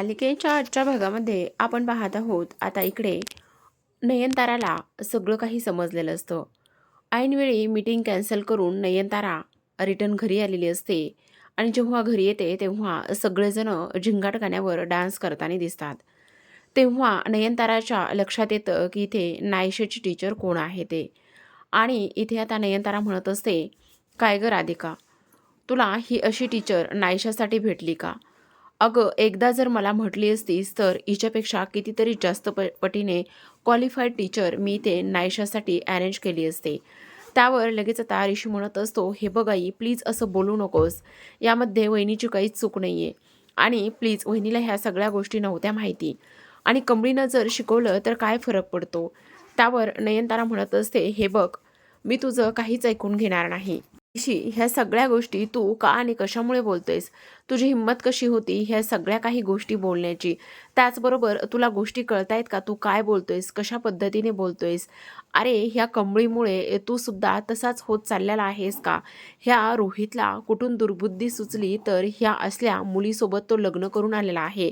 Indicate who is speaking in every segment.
Speaker 1: मालिकेच्या आजच्या भागामध्ये आपण पाहत आहोत आता इकडे नयनताराला सगळं काही समजलेलं असतं. ऐनवेळी मीटिंग कॅन्सल करून नयनतारा रिटर्न घरी आलेली असते आणि जेव्हा घरी येते तेव्हा सगळेजणं झिंगाट गाण्यावर डान्स करताना दिसतात. तेव्हा नयनताराच्या लक्षात येतं की इथे नायशाची टीचर कोण आहे ते. आणि इथे आता नयनतारा म्हणत असते काय ग राधिका तुला ही अशी टीचर नायशासाठी भेटली का? अगं एकदा जर मला म्हटली असतीस तर हिच्यापेक्षा कितीतरी जास्त प पटीने क्वालिफाईड टीचर मी ते नायशासाठी अरेंज केली असते. त्यावर लगेच आता ऋषी म्हणत असतो हे बघ आई प्लीज असं बोलू नकोस. यामध्ये वहिनीची काहीच चूक नाही आहे आणि प्लीज वहिनीला ह्या सगळ्या गोष्टी नव्हत्या माहिती. आणि कमळीनं जर शिकवलं तर काय फरक पडतो? त्यावर नयनतारा म्हणत असते हे बघ मी तुझं काहीच ऐकून घेणार नाही. ऋषी ह्या सगळ्या गोष्टी तू का आणि कशामुळे बोलतोयस तुझी हिंमत कशी होती ह्या सगळ्या काही गोष्टी बोलण्याची? त्याचबरोबर तुला गोष्टी कळतायत का? तू काय बोलतोयस? कशा पद्धतीने बोलतोयस? अरे ह्या कंबळीमुळे तू सुद्धा तसाच होत चाललेला आहेस का? ह्या रोहितला कुठून दुर्बुद्धी सुचली तर ह्या असल्या मुलीसोबत तो लग्न करून आलेला आहे.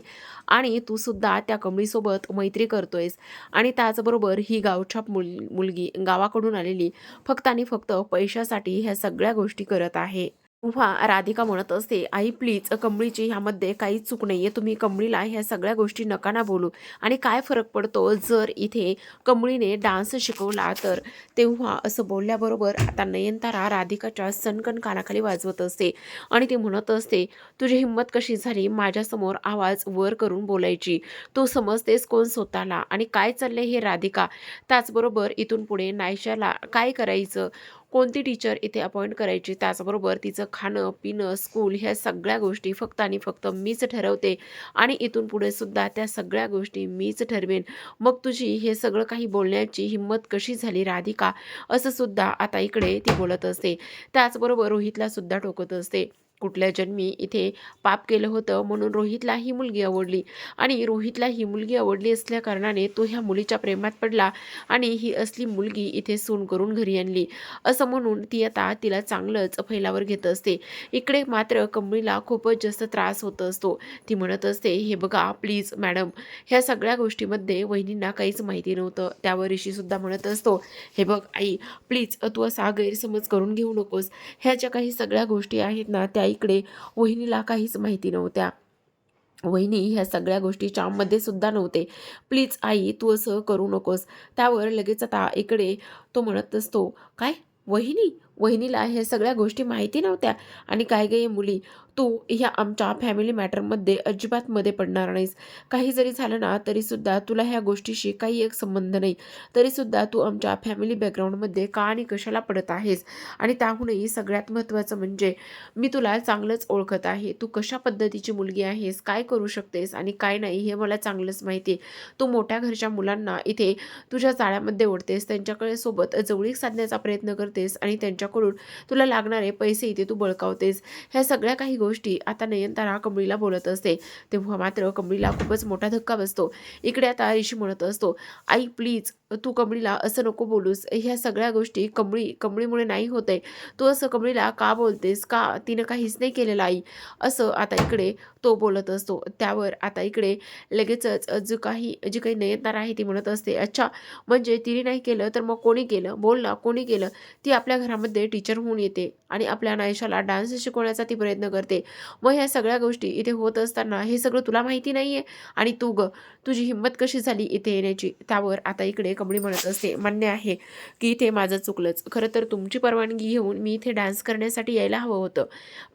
Speaker 1: आणि तू सुद्धा त्या कंबळीसोबत मैत्री करतोयस. आणि त्याचबरोबर ही गावछाप मुल मुलगी गावाकडून आलेली फक्त आणि फक्त पैशासाठी ह्या सगळ्या गोष्टी करत आहे. तेव्हा राधिका म्हणत असते आई प्लीज कमळीची ह्यामध्ये काहीच चूक नाही आहे तुम्ही कमळीला ह्या सगळ्या गोष्टी नका ना बोलू. आणि काय फरक पडतो? जर इथे कमळीने डान्स शिकवला तर? तेव्हा असं बोलल्याबरोबर आता नयनतारा राधिकाच्या सनकन कानाखाली वाजवत असते आणि ती म्हणत असते तुझी हिंमत कशी झाली? माझ्यासमोर आवाज वर करून बोलायची. तू समजतेस कोण स्वतःला? आणि काय चाललंय हे राधिका? त्याचबरोबर इथून पुढे नायशाला काय करायचं? कोणती टीचर इथे अपॉइंट करायची? त्याचबरोबर तिचं खाणं पिणं स्कूल ह्या सगळ्या गोष्टी फक्त आणि फक्त मीच ठरवते. आणि इथून पुढे सुद्धा त्या सगळ्या गोष्टी मीच ठरवेन. मग तुझी हे सगळं काही बोलण्याची हिंमत कशी झाली राधिका? असं सुद्धा आता इकडे ती बोलत असते. त्याचबरोबर रोहितला सुद्धा टोकत असते. कुठल्या जन्मी इथे पाप केलं होतं म्हणून रोहितला ही मुलगी आवडली. आणि रोहितला ही मुलगी आवडली असल्या कारणाने तो ह्या मुलीच्या प्रेमात पडला आणि ही असली मुलगी इथे सून करून घरी आणली. असं म्हणून ती आता तिला चांगलंच फैलावर घेत असते. इकडे मात्र कमळीला खूपच जास्त त्रास होत असतो. ती म्हणत असते हे बघा प्लीज मॅडम ह्या सगळ्या गोष्टीमध्ये वहिनींना काहीच माहिती नव्हतं. त्यावर ऋषीसुद्धा म्हणत असतो हे बघ आई प्लीज तू असा गैरसमज करून घेऊ नकोस. ह्या ज्या काही सगळ्या गोष्टी आहेत ना त्या इकडे वहिनीला काहीच माहिती नव्हत्या. वहिनी ह्या सगळ्या गोष्टी मध्ये सुद्धा नव्हते. प्लीज आई तू असं करू नकोस. त्यावर लगेच आता इकडे तो म्हणत असतो काय? वहिनी? वहिनीला ह्या सगळ्या गोष्टी माहिती नव्हत्या. आणि काय काही मुली तू ह्या आमच्या फॅमिली मॅटरमध्ये अजिबात मध्ये पडणार नाहीस. काही जरी झालं ना तरीसुद्धा तुला ह्या गोष्टीशी काही एक संबंध नाही. तरीसुद्धा तू आमच्या फॅमिली बॅकग्राऊंडमध्ये का आणि कशाला पडत आहेस? आणि त्याहूनही सगळ्यात महत्त्वाचं म्हणजे मी तुला चांगलंच ओळखत आहे. तू कशा पद्धतीची मुलगी आहेस? काय करू शकतेस? आणि काय नाही हे मला चांगलंच माहिती आहे. तू मोठ्या घरच्या मुलांना इथे तुझ्या जाळ्यामध्ये ओढतेस. त्यांच्याकडे सोबत जवळीक साधण्याचा प्रयत्न करतेस आणि त्यांच्या त्यांच्याकडून तुला लागणारे पैसे इथे तू बळकावतेस. ह्या सगळ्या काही गोष्टी आता नयनतारा कमळीला बोलत असते. तेव्हा मात्र कमळीला खूपच मोठा धक्का बसतो. इकडे आता ऋषी म्हणत असतो आई प्लीज तू कमळीला असं नको बोलूस. ह्या सगळ्या गोष्टी कमळी कमळीमुळे नाही होत. आहे तू असं कमळीला का बोलतेस? का तिनं काहीच नाही केलेलं आई? असं आता इकडे तो बोलत असतो. त्यावर आता इकडे लगेचच जो काही जी काही नयनतार आहे ती म्हणत असते अच्छा म्हणजे तिने नाही केलं तर मग कोणी केलं? बोल ना कोणी केलं? ती आपल्या घरामध्ये टीचर होऊन येते आणि आपल्या नायशाला डान्स शिकवण्याचा ती प्रयत्न करते. मग ह्या सगळ्या गोष्टी इथे होत असताना हे सगळं तुला माहिती नाही आहे आणि तू ग तुझी हिंमत कशी झाली इथे येण्याची? त्यावर आता इकडे कमळी म्हणत असते मान्य आहे की इथे माझं चुकलंच. खरं तर तुमची परवानगी घेऊन मी इथे डान्स करण्यासाठी यायला हवं होतं.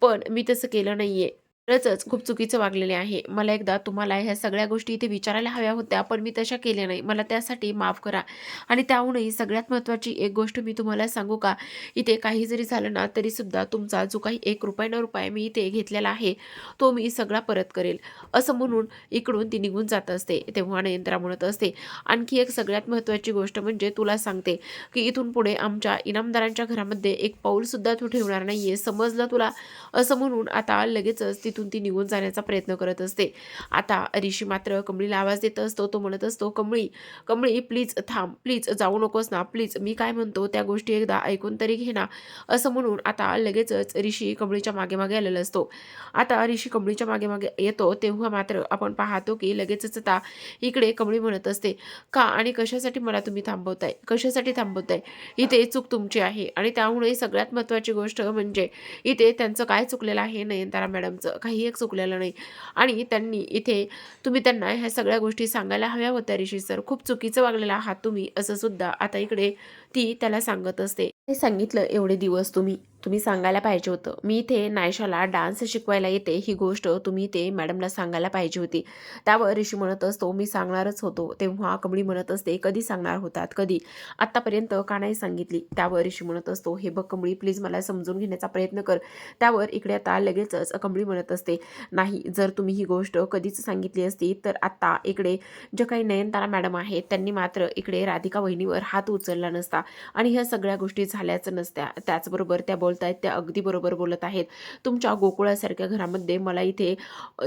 Speaker 1: पण मी तसं केलं नाही आहे खरंच खूप चुकीचं वागलेले आहे. मला एकदा तुम्हाला ह्या सगळ्या गोष्टी इथे विचारायला हव्या होत्या पण मी तशा केल्या नाही. मला त्यासाठी माफ करा. आणि त्याहूनही सगळ्यात महत्त्वाची एक गोष्ट मी तुम्हाला सांगू का? इथे काही जरी झालं ना तरीसुद्धा तुमचा जो काही एक रुपये न रुपये मी इथे घेतलेला आहे तो मी सगळा परत करेल. असं म्हणून इकडून ती निघून जात असते. तेव्हा नयंत्रा म्हणत असते. आणखी एक सगळ्यात महत्त्वाची गोष्ट म्हणजे तुला सांगते की इथून पुढे आमच्या इनामदारांच्या घरामध्ये एक पाऊलसुद्धा तू ठेवणार नाही आहे समजलं तुला? असं म्हणून आता लगेचच ती तिथून ती निघून जाण्याचा प्रयत्न करत असते. आता ऋषी मात्र कमळीला आवाज देत असतो. तो म्हणत असतो कमळी कमळी प्लीज थांब प्लीज जाऊ नकोस ना प्लीज मी काय म्हणतो त्या गोष्टी एकदा ऐकून तरी घे ना. असं म्हणून आता लगेचच ऋषी कमळीच्या मागे मागे आलेला असतो. आता ऋषी कमळीच्या मागे मागे येतो. तेव्हा मात्र आपण पाहतो की लगेचच आता इकडे कमळी म्हणत असते का आणि कशासाठी मला तुम्ही थांबवताय? कशासाठी थांबवताय? इथे चूक तुमची आहे. आणि त्यामुळे सगळ्यात महत्त्वाची गोष्ट म्हणजे इथे त्यांचं काय चुकलेलं आहे नयनतारा मॅडमचं. काही एक चुकलेलं नाही. आणि त्यांनी इथे तुम्ही त्यांना ह्या सगळ्या गोष्टी सांगायला हव्या होत्या ऋषी सर. खूप चुकीचं वागलेलं आहात तुम्ही असं सुद्धा आता इकडे ती त्याला सांगत असते. हे सांगितलं एवढे दिवस तुम्ही. तुम्ही सांगायला पाहिजे होतं. मी इथे नायशाला डान्स शिकवायला येते. ही गोष्ट तुम्ही ते मॅडमला सांगायला पाहिजे होती. त्यावर ऋषी म्हणत असतो मी सांगणारच होतो. तेव्हा कमळी म्हणत असते कधी सांगणार होतात? कधी? आत्तापर्यंत का नाही सांगितली. त्यावर ऋषी म्हणत असतो हे बघ कमळी प्लीज मला समजून घेण्याचा प्रयत्न कर. त्यावर इकडे आता लगेचच कमळी म्हणत असते नाही जर तुम्ही ही गोष्ट कधीच सांगितली असती तर आत्ता इकडे जे काही नयनतारा मॅडम आहेत त्यांनी मात्र इकडे राधिका वहिनीवर हात उचलला नसता. आणि ह्या सगळ्या गोष्टी झाल्याच नसत्या. त्याचबरोबर त्या बोलत आहेत त्या अगदी बरोबर बोलत आहेत. तुमच्या गोकुळासारख्या घरामध्ये मला इथे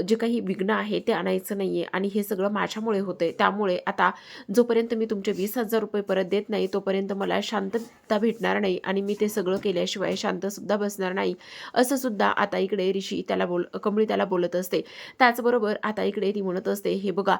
Speaker 1: जे काही विघ्न आहे ते आणायचं नाही आहे आणि हे सगळं माझ्यामुळे होतंय. त्यामुळे आता जोपर्यंत मी तुमचे वीस हजार रुपये परत देत नाही तोपर्यंत मला शांतता भेटणार नाही आणि मी ते सगळं केल्याशिवाय शांतसुद्धा बसणार नाही. असं सुद्धा आता इकडे ऋषी त्याला बोल कमळी त्याला बोलत असते. त्याचबरोबर आता इकडे ती म्हणत असते हे बघा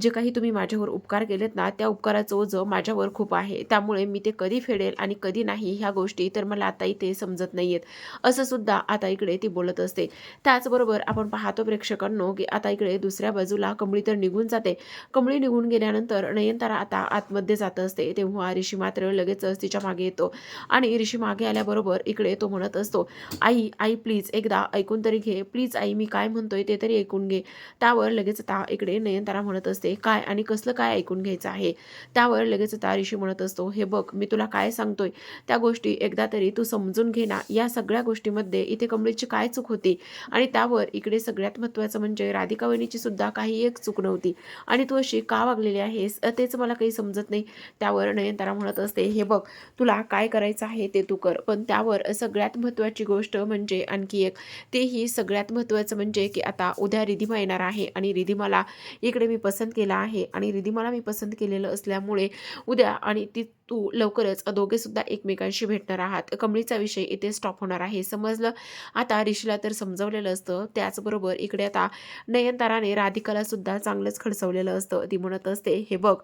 Speaker 1: जे काही तुम्ही माझ्यावर उपकार केलेत ना त्या उपकाराचं ओझं माझ्यावर खूप आहे. त्यामुळे मी ते कधी फेडेल आणि कधी नाही ह्या गोष्टी तर मला आता इथे समजत नाही आहेत असं सुद्धा आता इकडे ती बोलत असते. त्याचबरोबर आपण पाहतो प्रेक्षकांनो की आता इकडे दुसऱ्या बाजूला कमळी तर निघून जाते. कमळी निघून गेल्यानंतर नयनतारा आता आतमध्ये जात असते. तेव्हा ऋषी मात्र लगेचच तिच्यामागे येतो. आणि ऋषी मागे आल्याबरोबर इकडे तो म्हणत असतो आई आई प्लीज एकदा ऐकून तरी घे. प्लीज आई मी काय म्हणतोय ते तरी ऐकून घे. त्यावर लगेच आता इकडे नयनतारा म्हणत असते काय आणि कसलं काय ऐकून घ्यायचं आहे? त्यावर लगेच आता ऋषी म्हणत असतो हे बघ मी तुला काय सांगतोय? त्या गोष्टी एकदा तरी तू समजून घे ना. या सगळ्या गोष्टीमध्ये इथे कमळीची काय चूक होती? आणि त्यावर इकडे सगळ्यात महत्त्वाचं म्हणजे राधिका वहिनीची सुद्धा काही एक चूक नव्हती. आणि तू अशी का वागलेली आहेस? तेच मला काही समजत नाही. त्यावर नयनतारा म्हणत असते हे बघ तुला काय करायचं आहे ते तू कर. पण त्यावर सगळ्यात महत्त्वाची गोष्ट म्हणजे आणखी एक. तेही सगळ्यात महत्त्वाचं म्हणजे की आता उद्या रिधिमा येणार आहे आणि रिधिमाला इकडे मी पसंत केला आहे. आणि रिधिमाला मी पसंत केलेलं असल्यामुळे उद्या आणि ती तू लवकरच दोघे सुद्धा एकमेकांशी भेटणार आहात. कमळीचा विषय इथे स्टॉप होणार आहे. समजलं? आता ऋषीला तर समजवलेलं असतं. त्याचबरोबर इकडे आता नयनताराने राधिकाला सुद्धा चांगलंच खडसवलेलं असतं. ती म्हणत असते हे बघ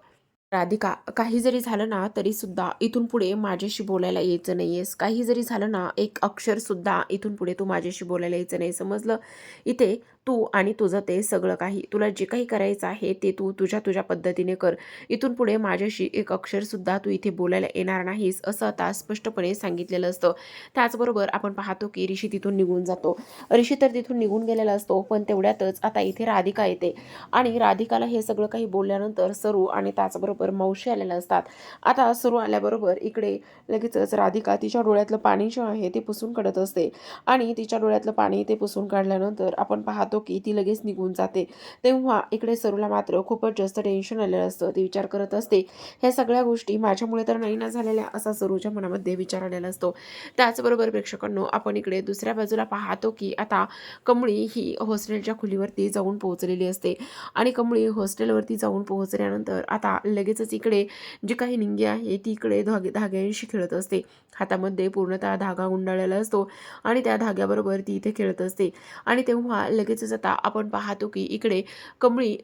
Speaker 1: राधिका काही जरी झालं ना तरी सुद्धा इथून पुढे माझ्याशी बोलायला यायचं नाही आहेस काही जरी झालं ना एक अक्षर सुद्धा इथून पुढे तू माझ्याशी बोलायला यायचं नाही. समजलं? इथे तू आणि तुझं ते सगळं काही. तुला जे काही करायचं आहे ते तू तुझ्या तुझ्या पद्धतीने कर. इथून पुढे माझ्याशी एक अक्षरसुद्धा तू इथे बोलायला येणार नाहीस असं आता स्पष्टपणे सांगितलेलं असतं. त्याचबरोबर आपण पाहतो की ऋषी तिथून निघून जातो. ऋषी तर तिथून निघून गेलेला असतो पण तेवढ्यातच आता इथे राधिका येते. आणि राधिकाला हे सगळं काही बोलल्यानंतर सरू आणि त्याचबरोबर मावशी आलेल्या असतात. आता सरू आल्याबरोबर इकडे लगेचच राधिका तिच्या डोळ्यातलं पाणी जे आहे ते पुसून काढत असते. आणि तिच्या डोळ्यातलं पाणी ते पुसून काढल्यानंतर आपण पाहतो की ती लगेच निघून जाते. तेव्हा इकडे सरूला मात्र खूपच जास्त टेन्शन आलेलं असतं. ती विचार करत असते. ह्या सगळ्या गोष्टी माझ्यामुळे तर नाही ना झालेल्या असा सरूच्या मनामध्ये विचार आलेला असतो. त्याचबरोबर प्रेक्षकांनो आपण इकडे दुसऱ्या बाजूला पाहतो की आता कमळी ही हॉस्टेलच्या खोलीवरती जाऊन पोहोचलेली असते. आणि कमळी हॉस्टेलवरती जाऊन पोहोचल्यानंतर आता लगेचच इकडे जी काही निंगी आहे ती इकडे धागे धाग्यांशी खेळत असते. हातामध्ये पूर्णतः धागा गुंडाळलेला असतो आणि त्या धाग्याबरोबर ती इथे खेळत असते. आणि तेव्हा लगेच लगेचच आता आपण पाहतो की इकडे कमळी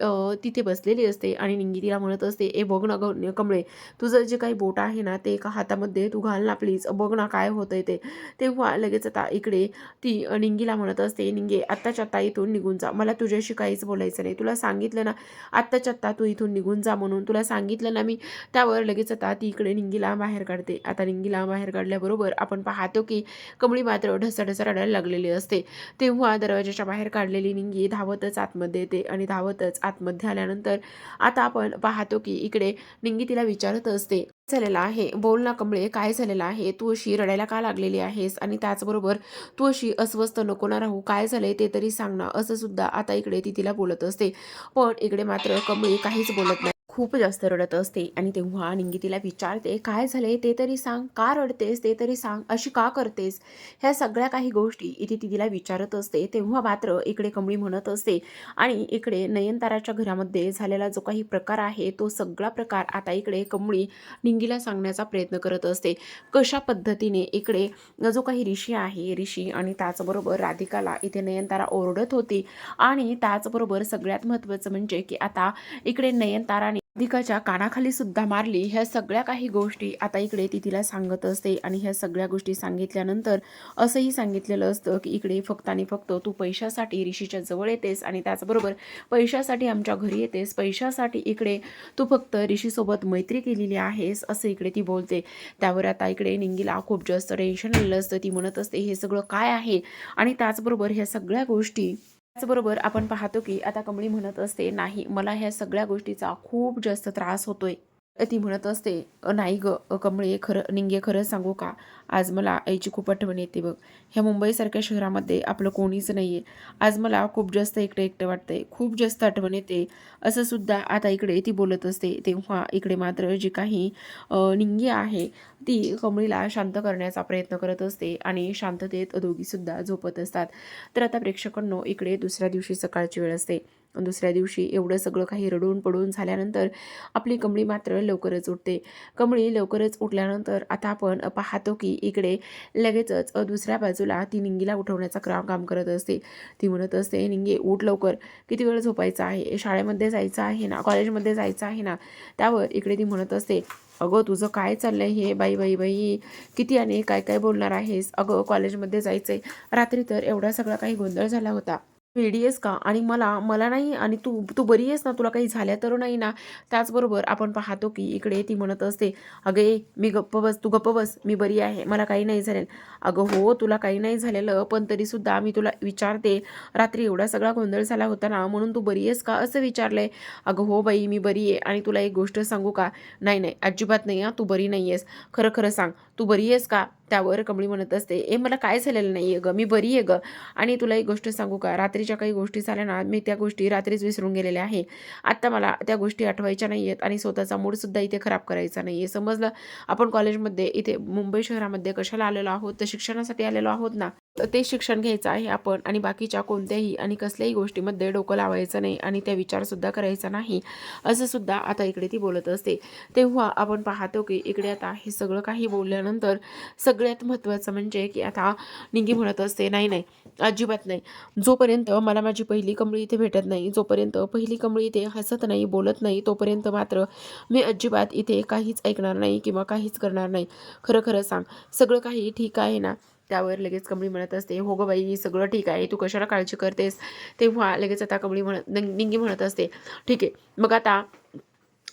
Speaker 1: तिथे बसलेली असते आणि निंगी तिला म्हणत असते ए बघ ना ग कमळे तुझं जे काही बोट आहे ना ते एका हातामध्ये तू घाल ना प्लीज. बघ ना काय होतंय ते. तेव्हा लगेच आता इकडे ती निंगीला म्हणत असते निंगे आत्ताच्या आत्ता इथून निघून जा. मला तुझ्याशी काहीच बोलायचं नाही. तुला सांगितलं ना आत्ताच्या आत्ता तू इथून निघून जा म्हणून. तुला सांगितलं ना मी त्यावर लगेच आता ती इकडे निंगीला बाहेर काढते. आता निंगीला बाहेर काढल्याबरोबर आपण पाहतो की कमळी मात्र ढसाढसा रडायला लागलेली असते. तेव्हा दरवाजाच्या बाहेर काढलेली निंगी धावतच आतमध्ये येते आणि धावतच आतमध्ये आल्यानंतर आता आपण पाहतो की इकडे निंगी तिला विचारत असते झालेला आहे? बोल ना कमळे काय झालेलं आहे? तू अशी रडायला का लागलेली आहेस? आणि त्याचबरोबर तू अशी अस्वस्थ नको ना राहू काय झालंय ते तरी सांग ना असं सुद्धा आता इकडे ती तिला बोलत असते. पण इकडे मात्र कमळे काहीच बोलत नाही. खूप जास्त रडत असते आणि तेव्हा निंगी तिला विचारते काय झाले ते तरी सांग. का रडतेस? ते तरी सांग. अशी का करतेस? ह्या सगळ्या काही गोष्टी इथे ती तिला विचारत असते. तेव्हा मात्र इकडे कमळी म्हणत असते आणि इकडे नयनताराच्या घरामध्ये झालेला जो काही प्रकार आहे तो सगळा प्रकार आता इकडे कमळी निंगीला सांगण्याचा प्रयत्न करत असते. कशा पद्धतीने इकडे जो काही ऋषी आहे ऋषी आणि त्याचबरोबर राधिकाला इथे नयनतारा ओरडत होती आणि त्याचबरोबर सगळ्यात महत्त्वाचं म्हणजे की आता इकडे नयनताराने राधिकाच्या कानाखाली सुद्धा मारली. ह्या सगळ्या काही गोष्टी आता इकडे ती तिला सांगत असते आणि ह्या सगळ्या गोष्टी सांगितल्यानंतर असंही सांगितलेलं असतं की इकडे फक्त आणि फक्त तू पैशासाठी ऋषीच्या जवळ येतेस आणि त्याचबरोबर पैशासाठी आमच्या घरी येतेस. पैशासाठी इकडे तू फक्त ऋषीसोबत मैत्री केलेली आहेस असं इकडे ती बोलते. त्यावर आता इकडे निंगीला खूप जास्त टेन्शन आलेलं असतं. ती म्हणत असते हे सगळं काय आहे? आणि त्याचबरोबर ह्या सगळ्या गोष्टी त्याचबरोबर आपण पाहतो की आता कमळी म्हणत असते नाही मला ह्या सगळ्या गोष्टीचा खूप जास्त त्रास होतोय. ती म्हणत असते नाही ग कमळे खरं निंगे खरं सांगू का? आज मला आईची खूप आठवण येते बघ. ह्या मुंबईसारख्या शहरामध्ये आपलं कोणीच नाही आहे आज मला खूप जास्त एकटं एकटं वाटतंय. खूप जास्त आठवण येते. असं सुद्धा आता इकडे ती बोलत असते. तेव्हा इकडे मात्र जी काही निंगी आहे ती कमळीला शांत करण्याचा प्रयत्न करत असते आणि शांततेत दोघीसुद्धा झोपत असतात. तर आता प्रेक्षकांनो इकडे दुसऱ्या दिवशी सकाळची वेळ असते. दुसऱ्या दिवशी एवढं सगळं काही रडून पडून झाल्यानंतर आपली कमळी मात्र लवकरच उठते. कमळी लवकरच उठल्यानंतर आता आपण पाहतो की इकडे लगेचच दुसऱ्या बाजूला ती निंगीला उठवण्याचा क्रम काम करत असते. ती म्हणत असते निंगे उठ लवकर. किती वेळ झोपायचं आहे? शाळेमध्ये जायचं आहे ना? कॉलेजमध्ये जायचं आहे ना? त्यावर इकडे ती म्हणत असते अगं तुझं काय चाललंय हे? बाई बाई बाई किती आणि काय काय बोलणार आहेस? अगं कॉलेजमध्ये जायचंय. रात्री तर एवढा सगळा काही गोंधळ झाला होता. आहेस का? आणि मला मला नाही आणि तू तू बरी आहेस ना? तुला काही झाल्या तर नाही ना? त्याचबरोबर आपण पाहतो की इकडे ती म्हणत असते अगं ए मी गप्प बस तू गप्प बस मी बरी आहे मला काही नाही झालेलं. अगं हो तुला काही नाही झालेलं पण तरीसुद्धा मी तुला विचारते रात्री एवढा सगळा गोंधळ झाला होता ना? म्हणून तू बरी आहेस का? असं विचारलंय. अगं हो बाई मी बरी आहे. आणि तुला एक गोष्ट सांगू का? नाही नाही अजिबात नाही हां तू बरी नाही आहेस. खरं खरं सांग. तू बरी आहेस का? त्यावर कमळी म्हणत असते. ए मला काय झालेलं नाही आहे गं? मी बरी आहे गं. आणि तुला एक गोष्ट सांगू का? रात्रीच्या काही गोष्टी झाल्या ना मी त्या गोष्टी रात्रीच विसरून गेलेल्या आहे. आत्ता मला त्या गोष्टी आठवायच्या नाही आहेत आणि स्वतःचा मूडसुद्धा इथे खराब करायचा नाही आहे समजलं? आपण कॉलेजमध्ये इथे मुंबई शहरामध्ये कशाला आलेलो आहोत? तर शिक्षणासाठी आलेलो आहोत ना. ते शिक्षण घ्यायचं आहे आपण आणि बाकीच्या कोणत्याही आणि कसल्याही गोष्टीमध्ये डोकं लावायचं नाही आणि त्या विचारसुद्धा करायचा नाही असं सुद्धा आता इकडे ती बोलत असते. तेव्हा आपण पाहतो की इकडे आता हे सगळं काही बोलल्यानंतर सगळ्यात महत्त्वाचं म्हणजे की आता निंगी म्हणत असते नाही नाही अजिबात नाही. जोपर्यंत मला माझी पहिली कमळी इथे भेटत नाही जोपर्यंत पहिली कमळी इथे हसत नाही बोलत नाही तोपर्यंत मात्र मी अजिबात इथे काहीच ऐकणार नाही किंवा काहीच करणार नाही. खरं खरं सांग सगळं काही ठीक आहे ना? त्यावर लगेच कमळी म्हणत असते हो गं बाई सगळं ठीक आहे तू कशाला काळजी करतेस? तेव्हा लगेच आता कमळी म्हणत निंगी म्हणत असते ठीक आहे मग आता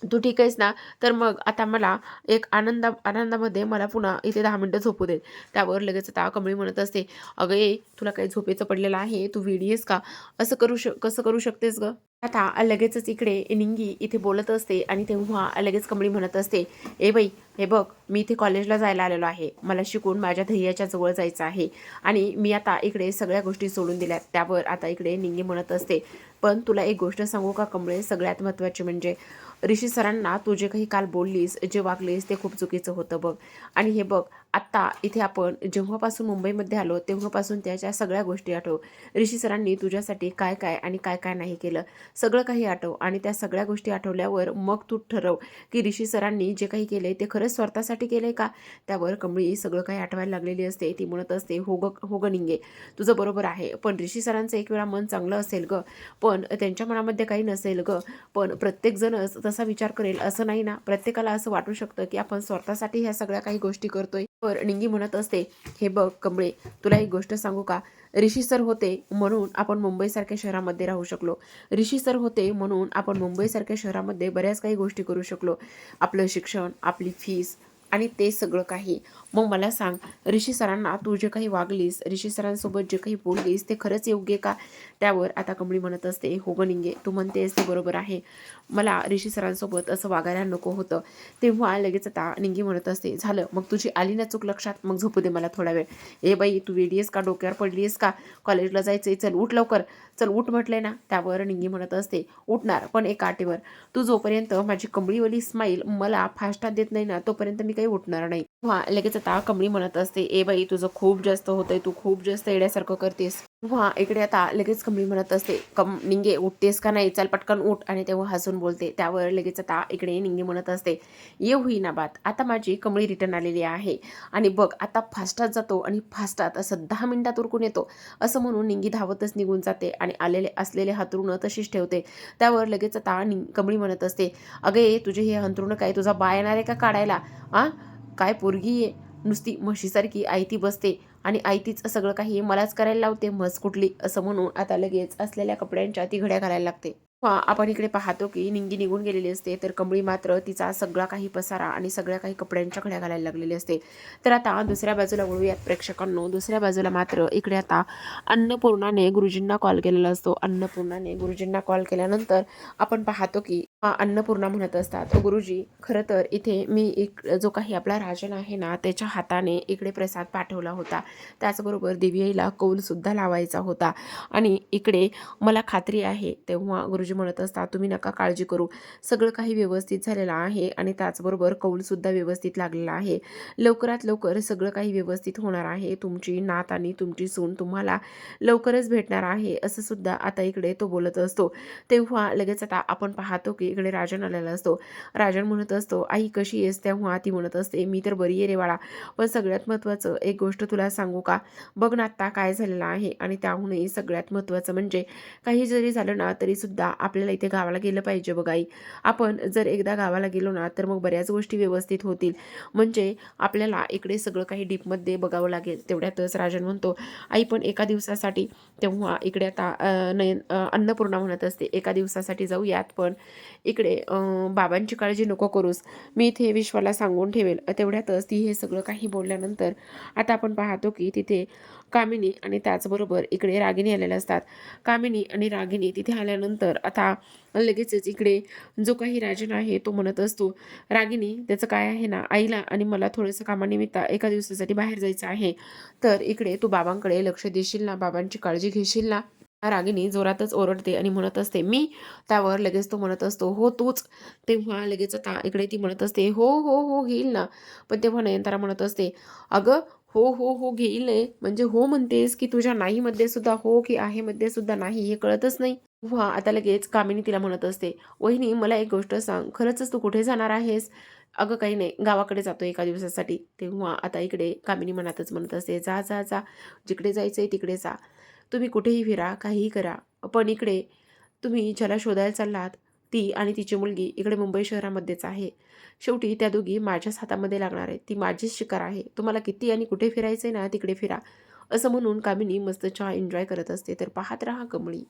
Speaker 1: तू ठीक आहेस ना? तर मग आता मला एक आनंदा आनंदामध्ये मला पुन्हा इथे दहा मिनटं झोपू देत त्यावर लगेच आता कमळी म्हणत असते अगं ए तुला काही झोपेचं पडलेलं आहे? तू वेडी आहेस का? असं करू शक कसं करू शकतेस गं? आता लगेचच इकडे निंगी इथे बोलत असते आणि तेव्हा लगेच कमळी म्हणत असते ए बाई हे बघ मी इथे कॉलेजला जायला आलेलो आहे. मला शिकून माझ्या ध्येयाच्या जवळ जायचं आहे. आणि मी आता इकडे सगळ्या गोष्टी सोडून दिल्या त्यावर आता इकडे निंगी म्हणत असते पण तुला एक गोष्ट सांगू का कमळे? सगळ्यात महत्त्वाची म्हणजे ऋषी सरांना तू जे काही काल बोललीस जे वागलीस ते खूप चुकीचं होतं बघ. आणि हे बघ आत्ता इथे आपण जेव्हापासून मुंबईमध्ये आलो तेव्हापासून त्याच्या सगळ्या गोष्टी आठव. ऋषी सरांनी तुझ्यासाठी काय काय आणि काय काय नाही केलं सगळं काही आठव आणि त्या सगळ्या गोष्टी आठवल्यावर मग तू ठरव की ऋषी सरांनी जे काही केलंय ते खरंच स्वार्थासाठी केलंय का? त्यावर कमळी सगळं काही आठवायला लागलेली असते ती म्हणत असते हो ग हो ग निंगे तुझं बरोबर आहे पण ऋषी सरांचं एक वेळा मन चांगलं असेल ग पण त्यांच्या मनामध्ये काही नसेल ग पण प्रत्येकजणच तसा विचार करेल असं नाही ना? प्रत्येकाला असं वाटू शकतं की आपण स्वार्थासाठी ह्या सगळ्या काही गोष्टी करतोय. वर निंगी म्हणत असते हे बघ कमळे तुला एक गोष्ट सांगू का? ऋषी सर होते म्हणून आपण मुंबईसारख्या शहरामध्ये राहू शकलो. ऋषी सर होते म्हणून आपण मुंबईसारख्या शहरामध्ये बऱ्याच काही गोष्टी करू शकलो. आपलं शिक्षण आपली फीस आणि ते सगळं काही. मग मला सांग ऋषी सरांना तू जे काही वागलीस ऋषी सरांसोबत जे काही बोललीस ते खरंच योग्य का? त्यावर आता कमळी म्हणत असते हो ग निंगे तू म्हणतेस ते बरोबर आहे. मला ऋषी सरांसोबत असं वागायला नको होतं. तेव्हा लगेच आता निंगी म्हणत असते झालं मग तुझी आली ना चूक लक्षात? मग झोपू दे मला थोडा वेळ. ए बाई तू वेडी आहेस का? डोक्यावर पडली आहेस का? कॉलेजला जायचंय चल उठ लवकर. चल उठ म्हटले ना त्यावर निंगी म्हणत असते उठणार पण एका आटेवर तू जोपर्यंत माझी कमळीवाली स्माईल मला फास्टात देत नाही ना तोपर्यंत मी काही उठणार नाही. वा लगेच स्वतः कमळी म्हणत असते ए बाई तुझं खूप जास्त होतंय तू खूप जास्त येण्यासारखं करतेस. वा इकडे आता लगेच कमळी म्हणत असते कम निंगे उठतेस का नाही? चल पटकन उठ. आणि तेव्हा हसून बोलते त्यावर लगेच आता इकडे निंगे म्हणत असते ये होईना बात आता माझी कमळी रिटर्न आलेली आहे. आणि बघ आता फास्टात जातो आणि फास्टात असं दहा मिनिटात उरकून येतो असं म्हणून निंगी धावतच निघून जाते आणि आलेले असलेले हातरुणं तशीच ठेवते. त्यावर लगेच आता निं कमळी म्हणत असते अगे तुझे हे हंतरुणं काय तुझा बाय येणार आहे का काढायला? आ? काय पोरगी आहे? नुसती म्हशीसारखी आयती बसते आणि आयतीच सगळं काही मलाच करायला लावते म्हस कुठली? असं म्हणून आता लगेच असलेल्या कपड्यांच्या ती घड्या घालायला लागते. आपण इकडे पाहतो की निंगी निघून गेलेली असते तर कमळी मात्र तिचा सगळा काही पसारा आणि सगळ्या काही कपड्यांच्या घड्या घालायला लागलेली असते. तर आता दुसऱ्या बाजूला वळूयात प्रेक्षकांनो. दुसऱ्या बाजूला मात्र इकडे आता अन्नपूर्णाने गुरुजींना कॉल केलेला असतो. अन्नपूर्णाने गुरुजींना कॉल केल्यानंतर आपण पाहतो की अन्नपूर्णा म्हणत असतात हो गुरुजी खरं तर इथे मी एक जो काही आपला राजन आहे ना त्याच्या हाताने इकडे प्रसाद पाठवला होता. त्याचबरोबर देवीआईला कौलसुद्धा लावायचा होता. आणि इकडे मला खात्री आहे तेव्हा गुरुजी म्हणजे म्हणत असतात तुम्ही नका काळजी करू. सगळं काही व्यवस्थित झालेलं आहे आणि त्याचबरोबर कौलसुद्धा व्यवस्थित लागलेला आहे. लवकरात लवकर सगळं काही व्यवस्थित होणार आहे. तुमची नात आणि तुमची सून तुम्हाला लवकरच भेटणार आहे. असं सुद्धा आता इकडे तो बोलत असतो. तेव्हा लगेच आता आपण पाहतो की इकडे राजन आलेला असतो. राजन म्हणत असतो आई कशी आहेस? तेव्हा ती म्हणत असते मी तर बरी आहे रे बाळा. पण सगळ्यात महत्त्वाचं एक गोष्ट तुला सांगू का? बघ ना आत्ता काय झालेलं आहे. आणि त्याहूनही सगळ्यात महत्त्वाचं म्हणजे काही जरी झालं ना तरी सुद्धा आपल्याला इथे गावाला गेलं पाहिजे बघ आई. आपण जर एकदा गावाला गेलो ना तर मग बऱ्याच गोष्टी व्यवस्थित होतील. म्हणजे आपल्याला इकडे सगळं काही डीपमध्ये बघावं लागेल. तेवढ्यातच राजन म्हणतो आई पण एका दिवसासाठी तेव्हा इकडे आता नयन अन्नपूर्णा म्हणत असते. एका दिवसासाठी जाऊयात पण इकडे बाबांची काळजी नको करूस. मी इथे विश्वाला सांगून ठेवेल. तेवढ्यातच ती हे सगळं काही बोलल्यानंतर आता आपण पाहतो की तिथे कामिनी आणि त्याचबरोबर इकडे रागिनी आलेल्या असतात. कामिनी आणि रागिनी तिथे आल्यानंतर आता लगेचच इकडे जो काही राजन आहे तो म्हणत असतो रागिनी त्याचं काय आहे ना? आईला आणि मला थोडंसं कामानिमित्त एका दिवसासाठी बाहेर जायचं आहे. तर इकडे तू बाबांकडे लक्ष देशील ना? बाबांची काळजी घेशील ना? रागिनी जोरातच ओरडते आणि म्हणत असते मी त्यावर लगेच तो म्हणत असतो हो तूच. तेव्हा लगेच आता इकडे ती म्हणत असते हो हो हो घेईल ना? पण तेव्हा नयनतारा म्हणत असते अगं हो हो हो घेईल आहे म्हणजे हो म्हणतेस की तुझ्या नाहीमध्ये सुद्धा हो की आहे मध्ये सुद्धा नाही हे कळतच नाही. वा आता लगेच कामिनी तिला म्हणत असते वहिनी मला एक गोष्ट सांग खरंच तू कुठे जाणार आहेस? अगं काही नाही गावाकडे जातो एका दिवसासाठी. तेव्हा आता इकडे कामिनी मनातच म्हणत असते जा जा जा जिकडे जायचं आहे तिकडे जा. तुम्ही कुठेही फिरा काहीही करा. पण इकडे तुम्ही ज्याला शोधायला चाललात ती आणि तिची मुलगी इकडे मुंबई शहरामध्येच आहे. शेवटी त्या दोघी माझ्याच हातामध्ये लागणार आहे ती माझीच शिकार आहे. तुम्हाला किती आणि कुठे फिरायचं आहे ना तिकडे फिरा. असं म्हणून कामिनी मस्त चहा एन्जॉय करत असते. तर पाहत राहा कमळी.